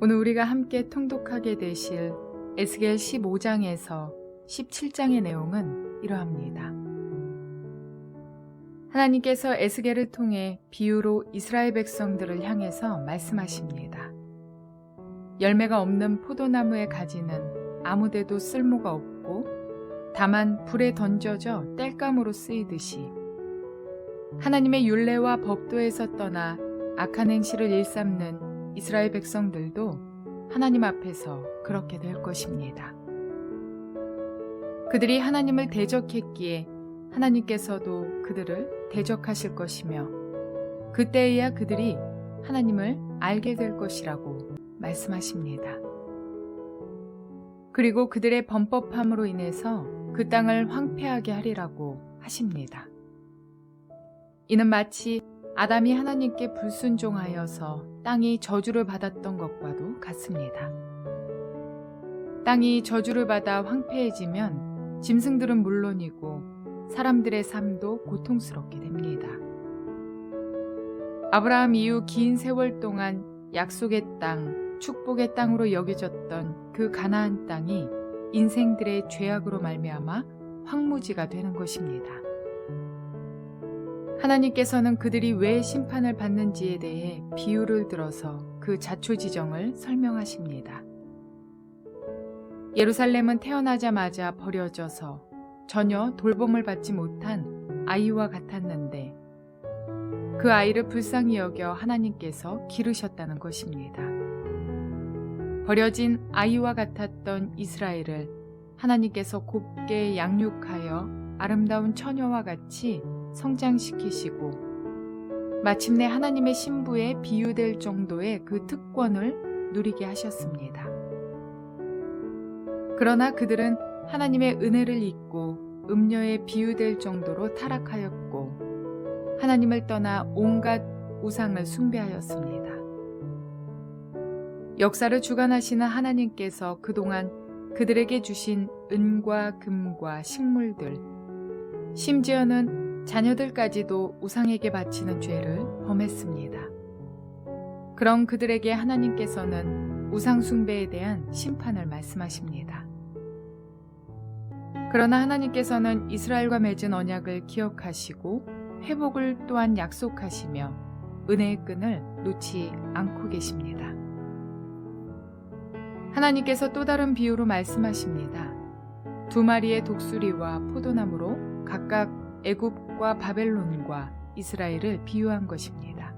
오늘 우리가 함께 통독하게 되실 에스겔 15장에서 17장의 내용은 이러합니다. 하나님께서 에스겔을 통해 비유로 이스라엘 백성들을 향해서 말씀하십니다. 열매가 없는 포도나무의 가지는 아무데도 쓸모가 없고 다만 불에 던져져 땔감으로 쓰이듯이 하나님의 율례와 법도에서 떠나 악한 행실을 일삼는 이스라엘 백성들도 하나님 앞에서 그렇게 될 것입니다. 그들이 하나님을 대적했기에 하나님께서도 그들을 대적하실 것이며 그때에야 그들이 하나님을 알게 될 것이라고 말씀하십니다. 그리고 그들의 범법함으로 인해서 그 땅을 황폐하게 하리라고 하십니다. 이는 마치 아담이 하나님께 불순종하여서 땅이 저주를 받았던 것과도 같습니다. 땅이 저주를 받아 황폐해지면 짐승들은 물론이고 사람들의 삶도 고통스럽게 됩니다. 아브라함 이후 긴 세월 동안 약속의 땅, 축복의 땅으로 여겨졌던 그 가나안 땅이 인생들의 죄악으로 말미암아 황무지가 되는 것입니다. 하나님께서는 그들이 왜 심판을 받는지에 대해 비유를 들어서 그 자초지정을 설명하십니다. 예루살렘은 태어나자마자 버려져서 전혀 돌봄을 받지 못한 아이와 같았는데 그 아이를 불쌍히 여겨 하나님께서 기르셨다는 것입니다. 버려진 아이와 같았던 이스라엘을 하나님께서 곱게 양육하여 아름다운 처녀와 같이 성장시키시고 마침내 하나님의 신부에 비유될 정도의 그 특권을 누리게 하셨습니다. 그러나 그들은 하나님의 은혜를 잊고 음녀에 비유될 정도로 타락하였고 하나님을 떠나 온갖 우상을 숭배하였습니다. 역사를 주관하시는 하나님께서 그동안 그들에게 주신 은과 금과 식물들, 심지어는 자녀들까지도 우상에게 바치는 죄를 범했습니다. 그런 그들에게 하나님께서는 우상숭배에 대한 심판을 말씀하십니다. 그러나 하나님께서는 이스라엘과 맺은 언약을 기억하시고 회복을 또한 약속하시며 은혜의 끈을 놓지 않고 계십니다. 하나님께서 또 다른 비유로 말씀하십니다. 두 마리의 독수리와 포도나무로 각각 애굽과 바벨론과 이스라엘을 비유한 것입니다.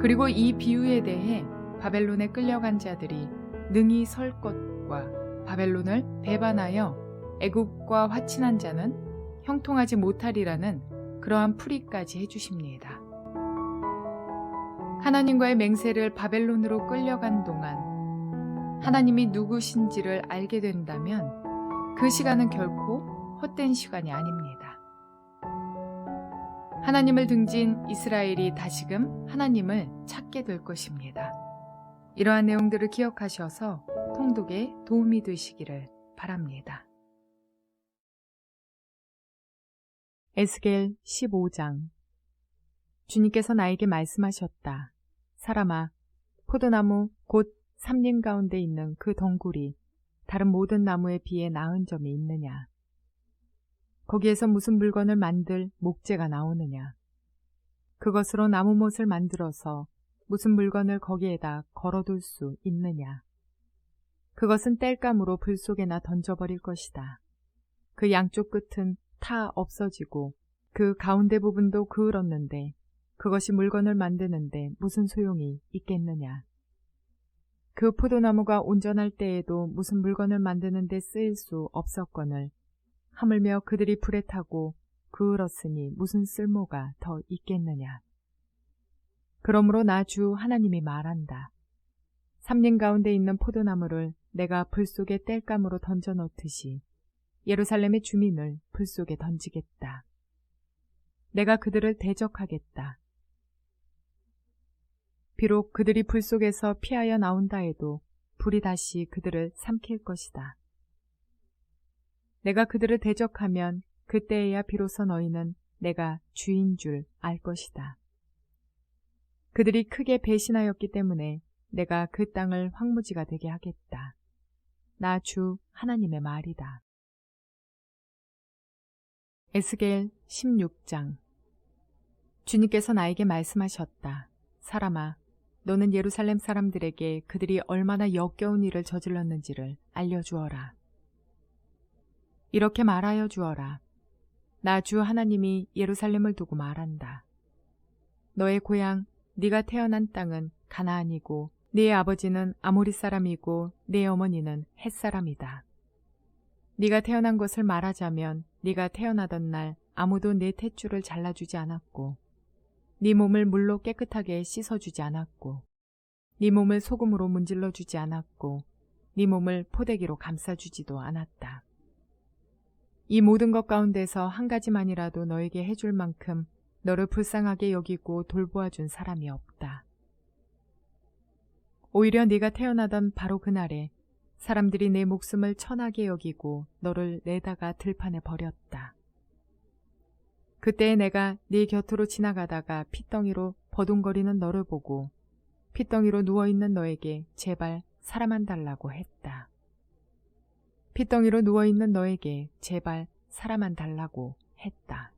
그리고 이 비유에 대해 바벨론에 끌려간 자들이 능히 설 것과 바벨론을 배반하여 애굽과 화친한 자는 형통하지 못하리라는 그러한 풀이까지 해주십니다. 하나님과의 맹세를 바벨론으로 끌려간 동안 하나님이 누구신지를 알게 된다면 그 시간은 결코 헛된 시간이 아닙니다. 하나님을 등진 이스라엘이 다시금 하나님을 찾게 될 것입니다. 이러한 내용들을 기억하셔서 통독에 도움이 되시기를 바랍니다. 에스겔 15장 주님께서 나에게 말씀하셨다. 사람아, 포도나무 곧 삼림 가운데 있는 그 덩굴이 다른 모든 나무에 비해 나은 점이 있느냐? 거기에서 무슨 물건을 만들 목재가 나오느냐? 그것으로 나무 못을 만들어서 무슨 물건을 거기에다 걸어둘 수 있느냐? 그것은 땔감으로 불 속에나 던져버릴 것이다. 그 양쪽 끝은 타 없어지고 그 가운데 부분도 그을었는데 그것이 물건을 만드는데 무슨 소용이 있겠느냐? 그 포도나무가 온전할 때에도 무슨 물건을 만드는데 쓰일 수 없었거늘 하물며 그들이 불에 타고 그을었으니 무슨 쓸모가 더 있겠느냐. 그러므로 나 주 하나님이 말한다. 삼림 가운데 있는 포도나무를 내가 불 속에 땔감으로 던져 놓듯이 예루살렘의 주민을 불 속에 던지겠다. 내가 그들을 대적하겠다. 비록 그들이 불 속에서 피하여 나온다 해도 불이 다시 그들을 삼킬 것이다. 내가 그들을 대적하면 그때에야 비로소 너희는 내가 주인 줄 알 것이다. 그들이 크게 배신하였기 때문에 내가 그 땅을 황무지가 되게 하겠다. 나 주 하나님의 말이다. 에스겔 16장 주님께서 나에게 말씀하셨다. 사람아, 너는 예루살렘 사람들에게 그들이 얼마나 역겨운 일을 저질렀는지를 알려주어라. 이렇게 말하여 주어라. 나 주 하나님이 예루살렘을 두고 말한다. 너의 고향, 네가 태어난 땅은 가나안이고 네 아버지는 아모리 사람이고 네 어머니는 햇 사람이다. 네가 태어난 것을 말하자면 네가 태어나던 날 아무도 내 탯줄을 잘라주지 않았고 네 몸을 물로 깨끗하게 씻어주지 않았고 네 몸을 소금으로 문질러 주지 않았고 네 몸을 포대기로 감싸주지도 않았다. 이 모든 것 가운데서 한 가지만이라도 너에게 해줄 만큼 너를 불쌍하게 여기고 돌보아 준 사람이 없다. 오히려 네가 태어나던 바로 그날에 사람들이 내 목숨을 천하게 여기고 너를 내다가 들판에 버렸다. 그때 내가 네 곁으로 지나가다가 핏덩이로 버둥거리는 너를 보고 핏덩이로 누워있는 너에게 제발 사람만 달라고 했다. 핏덩이로 누워있는 너에게 제발 사람만 달라고 했다.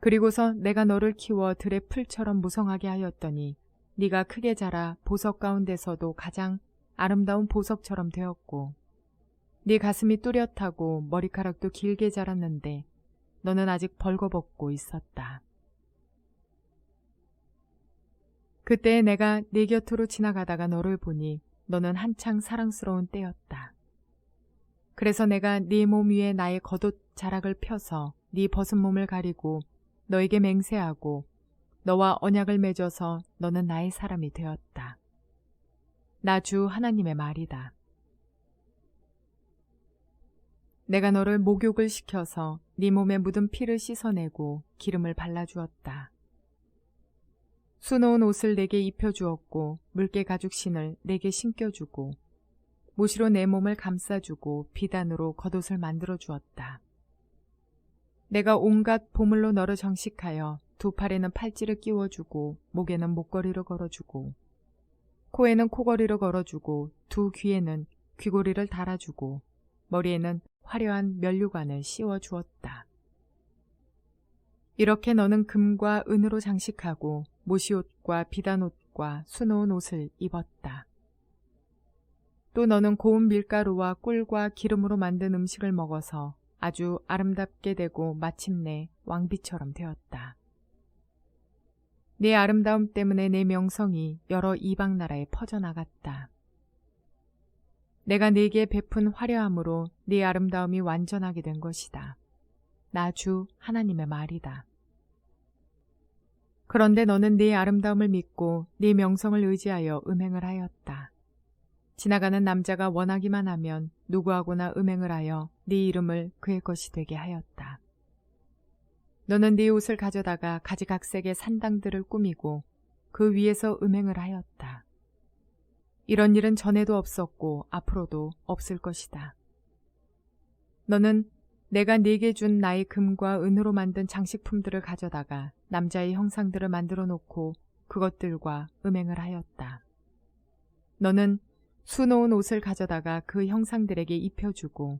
그리고서 내가 너를 키워 들의 풀처럼 무성하게 하였더니 네가 크게 자라 보석 가운데서도 가장 아름다운 보석처럼 되었고 네 가슴이 뚜렷하고 머리카락도 길게 자랐는데 너는 아직 벌거벗고 있었다. 그때 내가 네 곁으로 지나가다가 너를 보니 너는 한창 사랑스러운 때였다. 그래서 내가 네 몸 위에 나의 겉옷 자락을 펴서 네 벗은 몸을 가리고 너에게 맹세하고 너와 언약을 맺어서 너는 나의 사람이 되었다. 나 주 하나님의 말이다. 내가 너를 목욕을 시켜서 네 몸에 묻은 피를 씻어내고 기름을 발라주었다. 수놓은 옷을 내게 입혀주었고 물개 가죽신을 내게 신겨주고 모시로 내 몸을 감싸주고 비단으로 겉옷을 만들어 주었다. 내가 온갖 보물로 너를 정식하여 두 팔에는 팔찌를 끼워주고 목에는 목걸이를 걸어주고 코에는 코걸이를 걸어주고 두 귀에는 귀고리를 달아주고 머리에는 화려한 면류관을 씌워 주었다. 이렇게 너는 금과 은으로 장식하고 모시옷과 비단옷과 수놓은 옷을 입었다. 또 너는 고운 밀가루와 꿀과 기름으로 만든 음식을 먹어서 아주 아름답게 되고 마침내 왕비처럼 되었다. 내 아름다움 때문에 내 명성이 여러 이방 나라에 퍼져나갔다. 내가 네게 베푼 화려함으로 네 아름다움이 완전하게 된 것이다. 나 주 하나님의 말이다. 그런데 너는 네 아름다움을 믿고 네 명성을 의지하여 음행을 하였다. 지나가는 남자가 원하기만 하면 누구하고나 음행을 하여 네 이름을 그의 것이 되게 하였다. 너는 네 옷을 가져다가 가지각색의 산당들을 꾸미고 그 위에서 음행을 하였다. 이런 일은 전에도 없었고 앞으로도 없을 것이다. 너는 내가 네게 준 나의 금과 은으로 만든 장식품들을 가져다가 남자의 형상들을 만들어 놓고 그것들과 음행을 하였다. 너는 수놓은 옷을 가져다가 그 형상들에게 입혀주고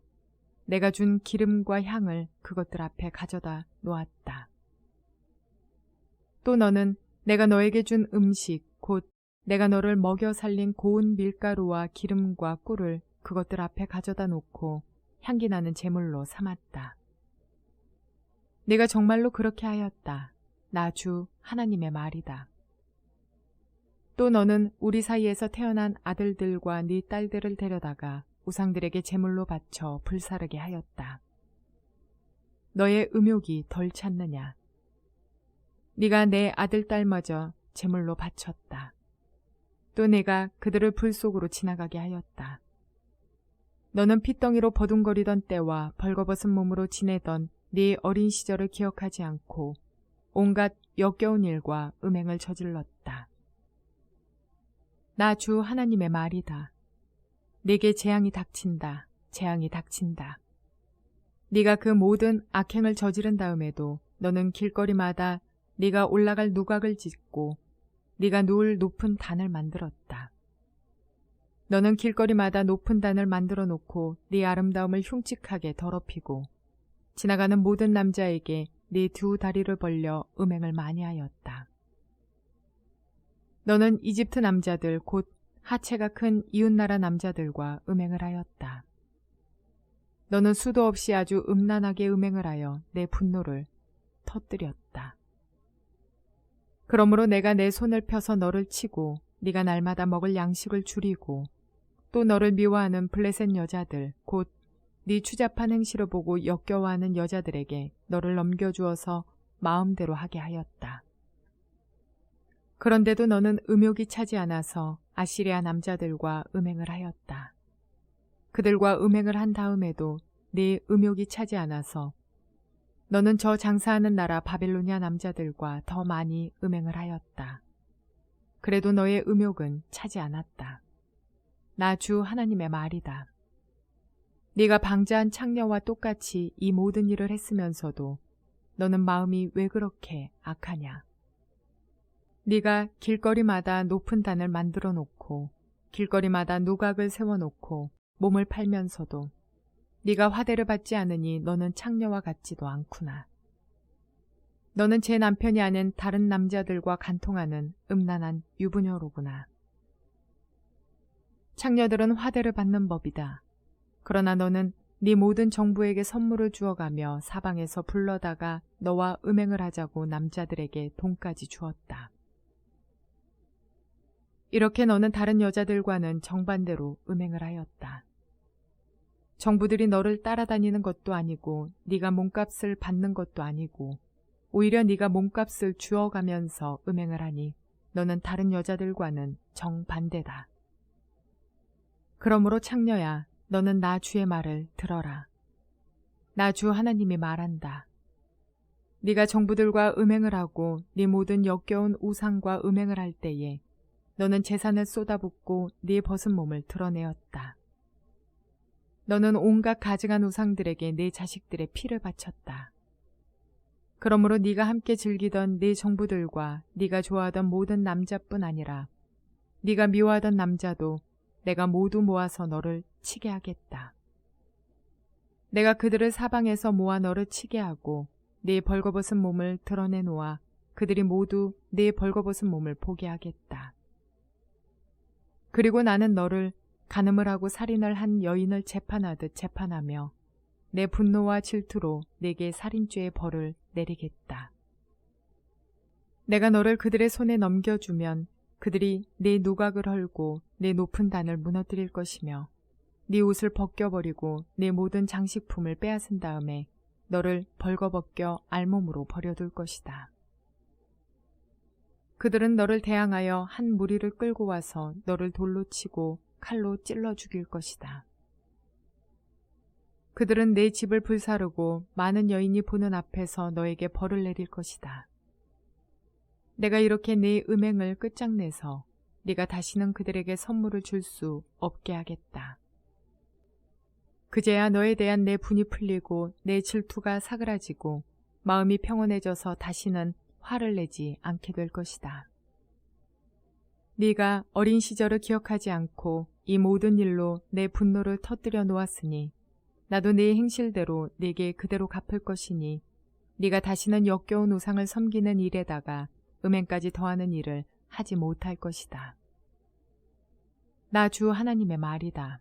내가 준 기름과 향을 그것들 앞에 가져다 놓았다. 또 너는 내가 너에게 준 음식, 곧 내가 너를 먹여 살린 고운 밀가루와 기름과 꿀을 그것들 앞에 가져다 놓고 향기 나는 제물로 삼았다. 내가 정말로 그렇게 하였다. 나 주 하나님의 말이다. 또 너는 우리 사이에서 태어난 아들들과 네 딸들을 데려다가 우상들에게 제물로 바쳐 불사르게 하였다. 너의 음욕이 덜 찼느냐? 네가 내 아들 딸마저 제물로 바쳤다. 또 내가 그들을 불 속으로 지나가게 하였다. 너는 핏덩이로 버둥거리던 때와 벌거벗은 몸으로 지내던 네 어린 시절을 기억하지 않고 온갖 역겨운 일과 음행을 저질렀다. 나 주 하나님의 말이다. 내게 재앙이 닥친다. 재앙이 닥친다. 네가 그 모든 악행을 저지른 다음에도 너는 길거리마다 네가 올라갈 누각을 짓고 네가 누울 높은 단을 만들었다. 너는 길거리마다 높은 단을 만들어 놓고 네 아름다움을 흉측하게 더럽히고 지나가는 모든 남자에게 네 두 다리를 벌려 음행을 많이 하였다. 너는 이집트 남자들 곧 하체가 큰 이웃나라 남자들과 음행을 하였다. 너는 수도 없이 아주 음란하게 음행을 하여 내 분노를 터뜨렸다. 그러므로 내가 내 손을 펴서 너를 치고 네가 날마다 먹을 양식을 줄이고 또 너를 미워하는 블레셋 여자들 곧 네 추잡한 행실을 보고 역겨워하는 여자들에게 너를 넘겨주어서 마음대로 하게 하였다. 그런데도 너는 음욕이 차지 않아서 아시리아 남자들과 음행을 하였다. 그들과 음행을 한 다음에도 네 음욕이 차지 않아서 너는 저 장사하는 나라 바벨로니아 남자들과 더 많이 음행을 하였다. 그래도 너의 음욕은 차지 않았다. 나 주 하나님의 말이다. 네가 방자한 창녀와 똑같이 이 모든 일을 했으면서도 너는 마음이 왜 그렇게 악하냐? 네가 길거리마다 높은 단을 만들어 놓고 길거리마다 누각을 세워 놓고 몸을 팔면서도 네가 화대를 받지 않으니 너는 창녀와 같지도 않구나. 너는 제 남편이 아닌 다른 남자들과 간통하는 음란한 유부녀로구나. 창녀들은 화대를 받는 법이다. 그러나 너는 네 모든 정부에게 선물을 주어가며 사방에서 불러다가 너와 음행을 하자고 남자들에게 돈까지 주었다. 이렇게 너는 다른 여자들과는 정반대로 음행을 하였다. 정부들이 너를 따라다니는 것도 아니고 네가 몸값을 받는 것도 아니고 오히려 네가 몸값을 주어가면서 음행을 하니 너는 다른 여자들과는 정반대다. 그러므로 창녀야 너는 나 주의 말을 들어라. 나 주 하나님이 말한다. 네가 정부들과 음행을 하고 네 모든 역겨운 우상과 음행을 할 때에 너는 재산을 쏟아붓고 네 벗은 몸을 드러내었다. 너는 온갖 가증한 우상들에게 네 자식들의 피를 바쳤다. 그러므로 네가 함께 즐기던 네 정부들과 네가 좋아하던 모든 남자뿐 아니라 네가 미워하던 남자도 내가 모두 모아서 너를 치게 하겠다. 내가 그들을 사방에서 모아 너를 치게 하고 네 벌거벗은 몸을 드러내 놓아 그들이 모두 네 벌거벗은 몸을 보게 하겠다. 그리고 나는 너를 간음을 하고 살인을 한 여인을 재판하듯 재판하며 내 분노와 질투로 내게 살인죄의 벌을 내리겠다. 내가 너를 그들의 손에 넘겨주면 그들이 내 누각을 헐고 내 높은 단을 무너뜨릴 것이며 네 옷을 벗겨버리고 내 모든 장식품을 빼앗은 다음에 너를 벌거벗겨 알몸으로 버려둘 것이다. 그들은 너를 대항하여 한 무리를 끌고 와서 너를 돌로 치고 칼로 찔러 죽일 것이다. 그들은 내 집을 불사르고 많은 여인이 보는 앞에서 너에게 벌을 내릴 것이다. 내가 이렇게 네 음행을 끝장내서 네가 다시는 그들에게 선물을 줄 수 없게 하겠다. 그제야 너에 대한 내 분이 풀리고 내 질투가 사그라지고 마음이 평온해져서 다시는 화를 내지 않게 될 것이다. 네가 어린 시절을 기억하지 않고 이 모든 일로 내 분노를 터뜨려 놓았으니 나도 네 행실대로 네게 그대로 갚을 것이니 네가 다시는 역겨운 우상을 섬기는 일에다가 음행까지 더하는 일을 하지 못할 것이다. 나 주 하나님의 말이다.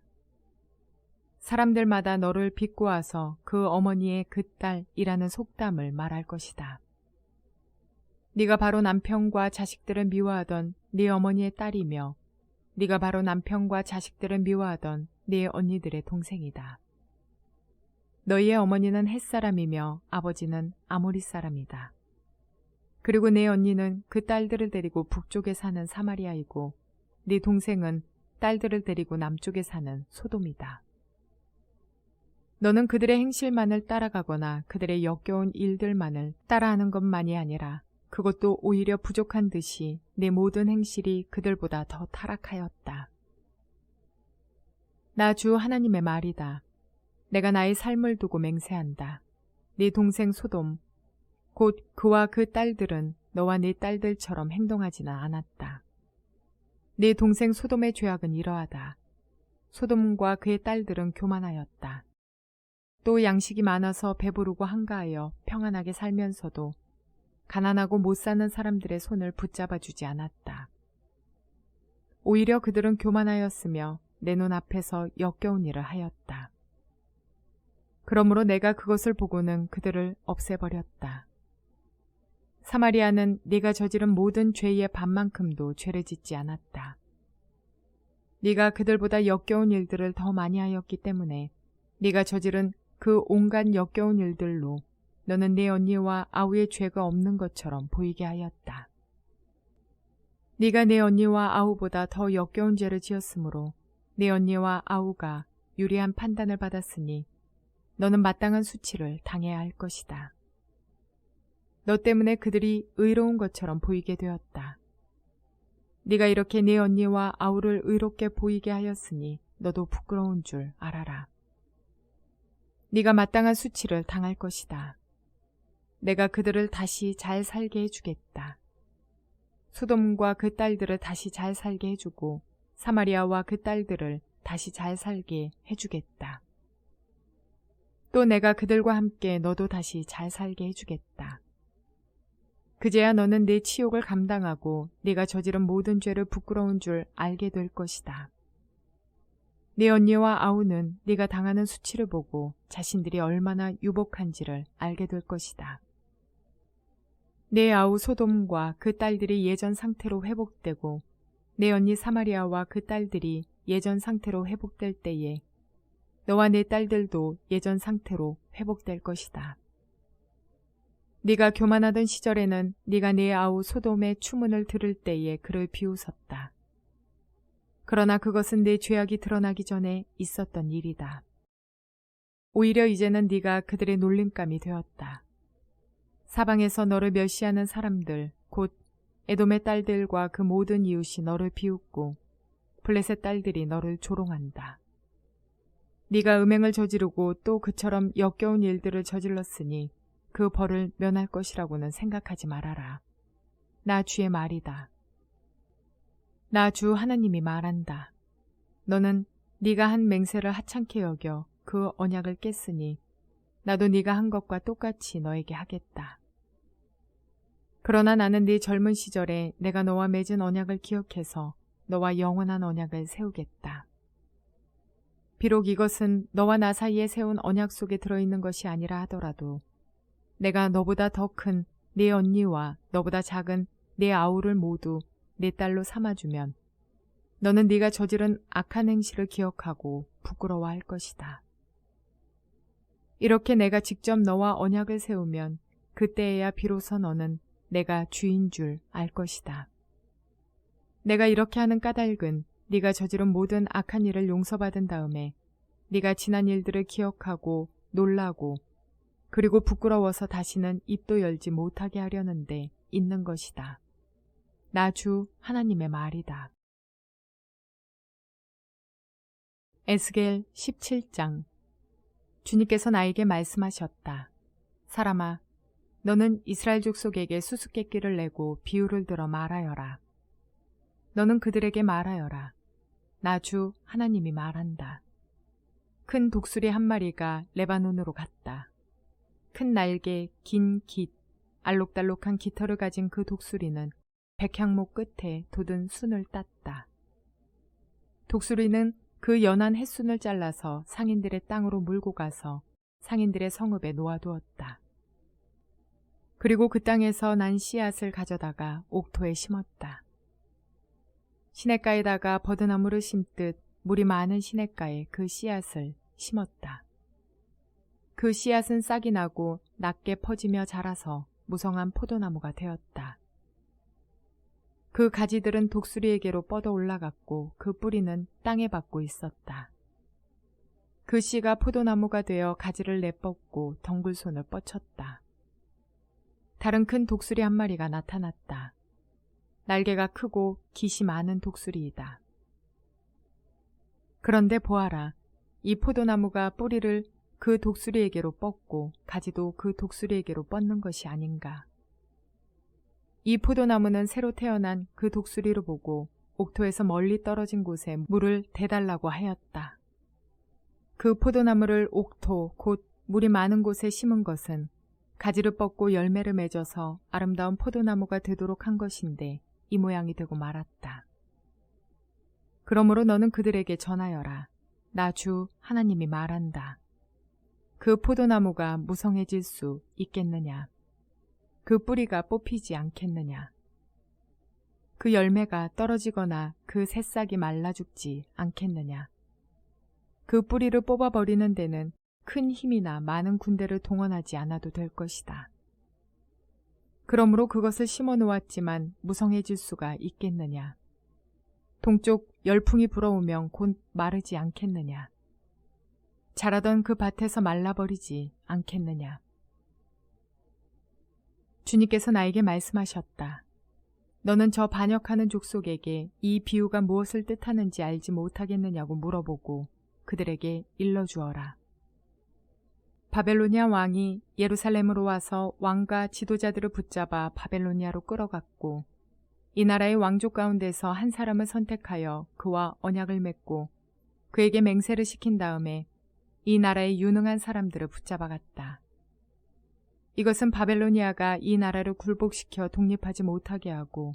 사람들마다 너를 비꼬아서 그 어머니의 그 딸이라는 속담을 말할 것이다. 네가 바로 남편과 자식들을 미워하던 네 어머니의 딸이며 네가 바로 남편과 자식들을 미워하던 네 언니들의 동생이다. 너희의 어머니는 햇사람이며 아버지는 아모리 사람이다. 그리고 내 언니는 그 딸들을 데리고 북쪽에 사는 사마리아이고 네 동생은 딸들을 데리고 남쪽에 사는 소돔이다. 너는 그들의 행실만을 따라가거나 그들의 역겨운 일들만을 따라하는 것만이 아니라 그것도 오히려 부족한 듯이 내 모든 행실이 그들보다 더 타락하였다. 나 주 하나님의 말이다. 내가 나의 삶을 두고 맹세한다. 네 동생 소돔, 곧 그와 그 딸들은 너와 네 딸들처럼 행동하지는 않았다. 네 동생 소돔의 죄악은 이러하다. 소돔과 그의 딸들은 교만하였다. 또 양식이 많아서 배부르고 한가하여 평안하게 살면서도 가난하고 못 사는 사람들의 손을 붙잡아 주지 않았다. 오히려 그들은 교만하였으며 내 눈 앞에서 역겨운 일을 하였다. 그러므로 내가 그것을 보고는 그들을 없애버렸다. 사마리아는 네가 저지른 모든 죄의 반만큼도 죄를 짓지 않았다. 네가 그들보다 역겨운 일들을 더 많이 하였기 때문에 네가 저지른 그 온갖 역겨운 일들로 너는 네 언니와 아우의 죄가 없는 것처럼 보이게 하였다. 네가 네 언니와 아우보다 더 역겨운 죄를 지었으므로 네 언니와 아우가 유리한 판단을 받았으니 너는 마땅한 수치를 당해야 할 것이다. 너 때문에 그들이 의로운 것처럼 보이게 되었다. 네가 이렇게 네 언니와 아우를 의롭게 보이게 하였으니 너도 부끄러운 줄 알아라. 네가 마땅한 수치를 당할 것이다. 내가 그들을 다시 잘 살게 해주겠다. 소돔과 그 딸들을 다시 잘 살게 해주고 사마리아와 그 딸들을 다시 잘 살게 해주겠다. 또 내가 그들과 함께 너도 다시 잘 살게 해주겠다. 그제야 너는 내 치욕을 감당하고 네가 저지른 모든 죄를 부끄러운 줄 알게 될 것이다. 네 언니와 아우는 네가 당하는 수치를 보고 자신들이 얼마나 유복한지를 알게 될 것이다. 내 아우 소돔과 그 딸들이 예전 상태로 회복되고 내 언니 사마리아와 그 딸들이 예전 상태로 회복될 때에 너와 내 딸들도 예전 상태로 회복될 것이다. 네가 교만하던 시절에는 네가 내 아우 소돔의 추문을 들을 때에 그를 비웃었다. 그러나 그것은 내 죄악이 드러나기 전에 있었던 일이다. 오히려 이제는 네가 그들의 놀림감이 되었다. 사방에서 너를 멸시하는 사람들, 곧 에돔의 딸들과 그 모든 이웃이 너를 비웃고 블레셋 딸들이 너를 조롱한다. 네가 음행을 저지르고 또 그처럼 역겨운 일들을 저질렀으니 그 벌을 면할 것이라고는 생각하지 말아라. 나 주의 말이다. 나 주 하나님이 말한다. 너는 네가 한 맹세를 하찮게 여겨 그 언약을 깼으니 나도 네가 한 것과 똑같이 너에게 하겠다. 그러나 나는 네 젊은 시절에 내가 너와 맺은 언약을 기억해서 너와 영원한 언약을 세우겠다. 비록 이것은 너와 나 사이에 세운 언약 속에 들어있는 것이 아니라 하더라도 내가 너보다 더 큰 내 언니와 너보다 작은 내 아우를 모두 내 딸로 삼아주면 너는 네가 저지른 악한 행실을 기억하고 부끄러워할 것이다. 이렇게 내가 직접 너와 언약을 세우면 그때에야 비로소 너는 내가 주인 줄 알 것이다. 내가 이렇게 하는 까닭은 네가 저지른 모든 악한 일을 용서받은 다음에 네가 지난 일들을 기억하고 놀라고 그리고 부끄러워서 다시는 입도 열지 못하게 하려는데 있는 것이다. 나주 하나님의 말이다. 에스겔 17장 주님께서 나에게 말씀하셨다. 사람아, 너는 이스라엘 족속에게 수수께끼를 내고 비유를 들어 말하여라. 너는 그들에게 말하여라. 나주 하나님이 말한다. 큰 독수리 한 마리가 레바논으로 갔다. 큰 날개, 긴 깃, 알록달록한 깃털을 가진 그 독수리는 백향목 끝에 돋은 순을 땄다. 독수리는 그 연한 햇순을 잘라서 상인들의 땅으로 물고 가서 상인들의 성읍에 놓아두었다. 그리고 그 땅에서 난 씨앗을 가져다가 옥토에 심었다. 시냇가에다가 버드나무를 심듯 물이 많은 시냇가에 그 씨앗을 심었다. 그 씨앗은 싹이 나고 낮게 퍼지며 자라서 무성한 포도나무가 되었다. 그 가지들은 독수리에게로 뻗어 올라갔고 그 뿌리는 땅에 박고 있었다. 그 씨가 포도나무가 되어 가지를 내뻗고 덩굴손을 뻗쳤다. 다른 큰 독수리 한 마리가 나타났다. 날개가 크고 깃이 많은 독수리이다. 그런데 보아라. 이 포도나무가 뿌리를 그 독수리에게로 뻗고 가지도 그 독수리에게로 뻗는 것이 아닌가. 이 포도나무는 새로 태어난 그 독수리를 보고 옥토에서 멀리 떨어진 곳에 물을 대달라고 하였다. 그 포도나무를 옥토, 곧 물이 많은 곳에 심은 것은 가지를 뻗고 열매를 맺어서 아름다운 포도나무가 되도록 한 것인데 이 모양이 되고 말았다. 그러므로 너는 그들에게 전하여라. 나 주 하나님이 말한다. 그 포도나무가 무성해질 수 있겠느냐? 그 뿌리가 뽑히지 않겠느냐? 그 열매가 떨어지거나 그 새싹이 말라 죽지 않겠느냐? 그 뿌리를 뽑아버리는 데는 큰 힘이나 많은 군대를 동원하지 않아도 될 것이다. 그러므로 그것을 심어 놓았지만 무성해질 수가 있겠느냐? 동쪽 열풍이 불어오면 곧 마르지 않겠느냐? 자라던 그 밭에서 말라버리지 않겠느냐? 주님께서 나에게 말씀하셨다. 너는 저 반역하는 족속에게 이 비유가 무엇을 뜻하는지 알지 못하겠느냐고 물어보고 그들에게 일러주어라. 바벨로니아 왕이 예루살렘으로 와서 왕과 지도자들을 붙잡아 바벨로니아로 끌어갔고 이 나라의 왕족 가운데서 한 사람을 선택하여 그와 언약을 맺고 그에게 맹세를 시킨 다음에 이 나라의 유능한 사람들을 붙잡아갔다. 이것은 바벨로니아가 이 나라를 굴복시켜 독립하지 못하게 하고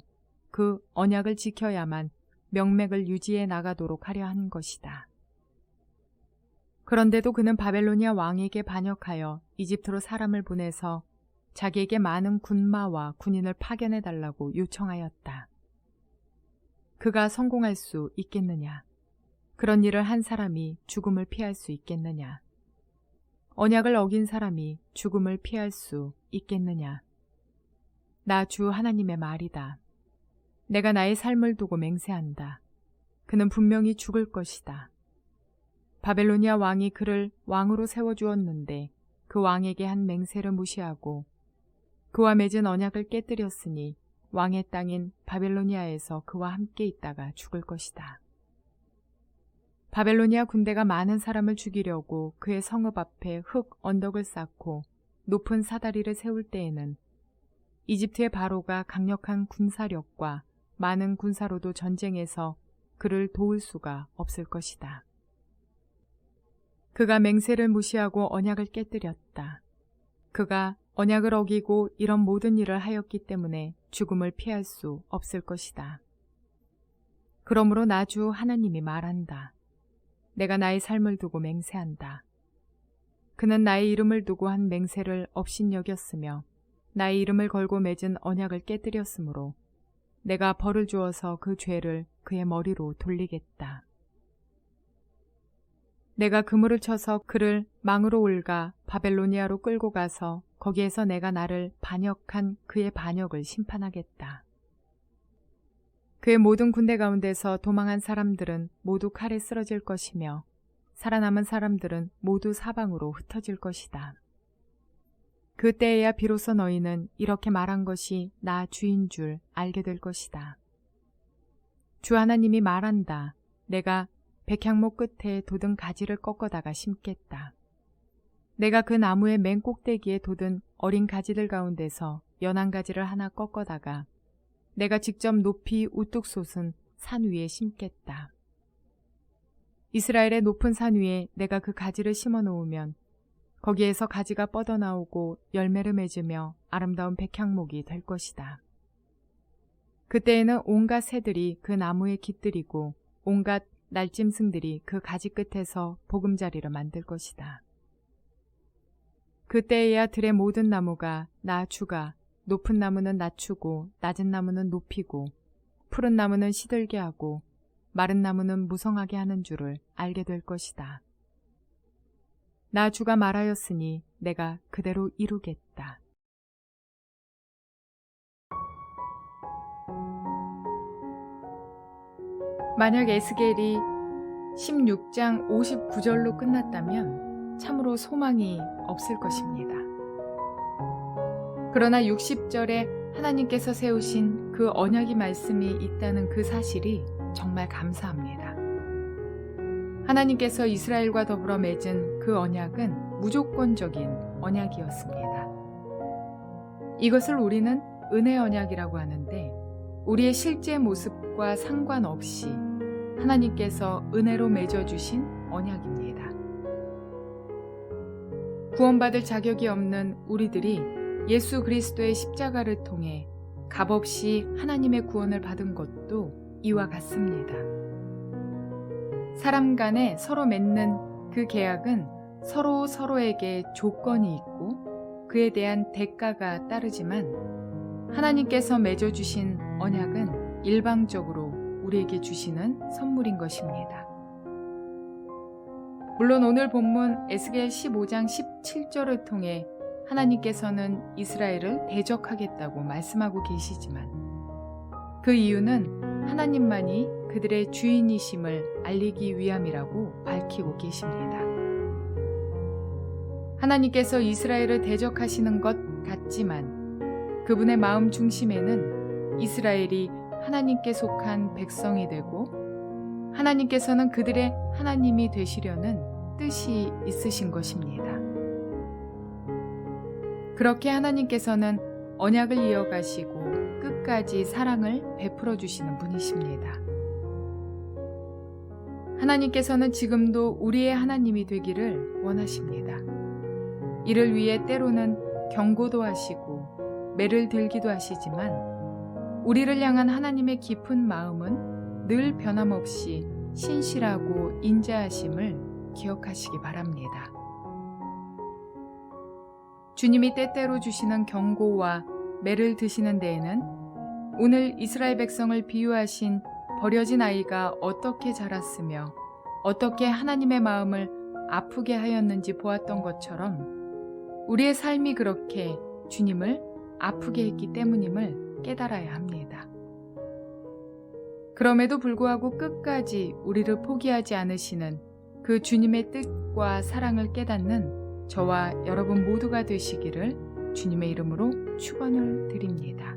그 언약을 지켜야만 명맥을 유지해 나가도록 하려 한 것이다. 그런데도 그는 바벨로니아 왕에게 반역하여 이집트로 사람을 보내서 자기에게 많은 군마와 군인을 파견해 달라고 요청하였다. 그가 성공할 수 있겠느냐? 그런 일을 한 사람이 죽음을 피할 수 있겠느냐? 언약을 어긴 사람이 죽음을 피할 수 있겠느냐? 나 주 하나님의 말이다. 내가 나의 삶을 두고 맹세한다. 그는 분명히 죽을 것이다. 바벨로니아 왕이 그를 왕으로 세워주었는데 그 왕에게 한 맹세를 무시하고 그와 맺은 언약을 깨뜨렸으니 왕의 땅인 바벨로니아에서 그와 함께 있다가 죽을 것이다. 바벨로니아 군대가 많은 사람을 죽이려고 그의 성읍 앞에 흙 언덕을 쌓고 높은 사다리를 세울 때에는 이집트의 바로가 강력한 군사력과 많은 군사로도 전쟁에서 그를 도울 수가 없을 것이다. 그가 맹세를 무시하고 언약을 깨뜨렸다. 그가 언약을 어기고 이런 모든 일을 하였기 때문에 죽음을 피할 수 없을 것이다. 그러므로 나주 하나님이 말한다. 내가 나의 삶을 두고 맹세한다. 그는 나의 이름을 두고 한 맹세를 업신여겼으며 나의 이름을 걸고 맺은 언약을 깨뜨렸으므로 내가 벌을 주어서 그 죄를 그의 머리로 돌리겠다. 내가 그물을 쳐서 그를 망으로 올가 바벨로니아로 끌고 가서 거기에서 내가 나를 반역한 그의 반역을 심판하겠다. 그의 모든 군대 가운데서 도망한 사람들은 모두 칼에 쓰러질 것이며 살아남은 사람들은 모두 사방으로 흩어질 것이다. 그때에야 비로소 너희는 이렇게 말한 것이 나 주인 줄 알게 될 것이다. 주 하나님이 말한다. 내가 백향목 끝에 돋은 가지를 꺾어다가 심겠다. 내가 그 나무의 맨 꼭대기에 돋은 어린 가지들 가운데서 연한 가지를 하나 꺾어다가 내가 직접 높이 우뚝 솟은 산 위에 심겠다. 이스라엘의 높은 산 위에 내가 그 가지를 심어 놓으면 거기에서 가지가 뻗어나오고 열매를 맺으며 아름다운 백향목이 될 것이다. 그때에는 온갖 새들이 그 나무에 깃들이고 온갖 날짐승들이 그 가지 끝에서 보금자리를 만들 것이다. 그때에야 들의 모든 나무가 나 주가 높은 나무는 낮추고 낮은 나무는 높이고 푸른 나무는 시들게 하고 마른 나무는 무성하게 하는 줄을 알게 될 것이다. 나 주가 말하였으니 내가 그대로 이루겠다. 만약 에스겔이 16장 59절로 끝났다면 참으로 소망이 없을 것입니다. 그러나 60절에 하나님께서 세우신 그 언약의 말씀이 있다는 그 사실이 정말 감사합니다. 하나님께서 이스라엘과 더불어 맺은 그 언약은 무조건적인 언약이었습니다. 이것을 우리는 은혜 언약이라고 하는데 우리의 실제 모습과 상관없이 하나님께서 은혜로 맺어주신 언약입니다. 구원받을 자격이 없는 우리들이 예수 그리스도의 십자가를 통해 값없이 하나님의 구원을 받은 것도 이와 같습니다. 사람 간에 서로 맺는 그 계약은 서로 서로에게 조건이 있고 그에 대한 대가가 따르지만 하나님께서 맺어주신 언약은 일방적으로 우리에게 주시는 선물인 것입니다. 물론 오늘 본문 에스겔 15장 17절을 통해 하나님께서는 이스라엘을 대적하겠다고 말씀하고 계시지만 그 이유는 하나님만이 그들의 주인이심을 알리기 위함이라고 밝히고 계십니다. 하나님께서 이스라엘을 대적하시는 것 같지만 그분의 마음 중심에는 이스라엘이 하나님께 속한 백성이 되고 하나님께서는 그들의 하나님이 되시려는 뜻이 있으신 것입니다. 그렇게 하나님께서는 언약을 이어가시고 끝까지 사랑을 베풀어 주시는 분이십니다. 하나님께서는 지금도 우리의 하나님이 되기를 원하십니다. 이를 위해 때로는 경고도 하시고 매를 들기도 하시지만 우리를 향한 하나님의 깊은 마음은 늘 변함없이 신실하고 인자하심을 기억하시기 바랍니다. 주님이 때때로 주시는 경고와 매를 드시는 데에는 오늘 이스라엘 백성을 비유하신 버려진 아이가 어떻게 자랐으며 어떻게 하나님의 마음을 아프게 하였는지 보았던 것처럼 우리의 삶이 그렇게 주님을 아프게 했기 때문임을 깨달아야 합니다. 그럼에도 불구하고 끝까지 우리를 포기하지 않으시는 그 주님의 뜻과 사랑을 깨닫는 저와 여러분 모두가 되시기를 주님의 이름으로 축원을 드립니다.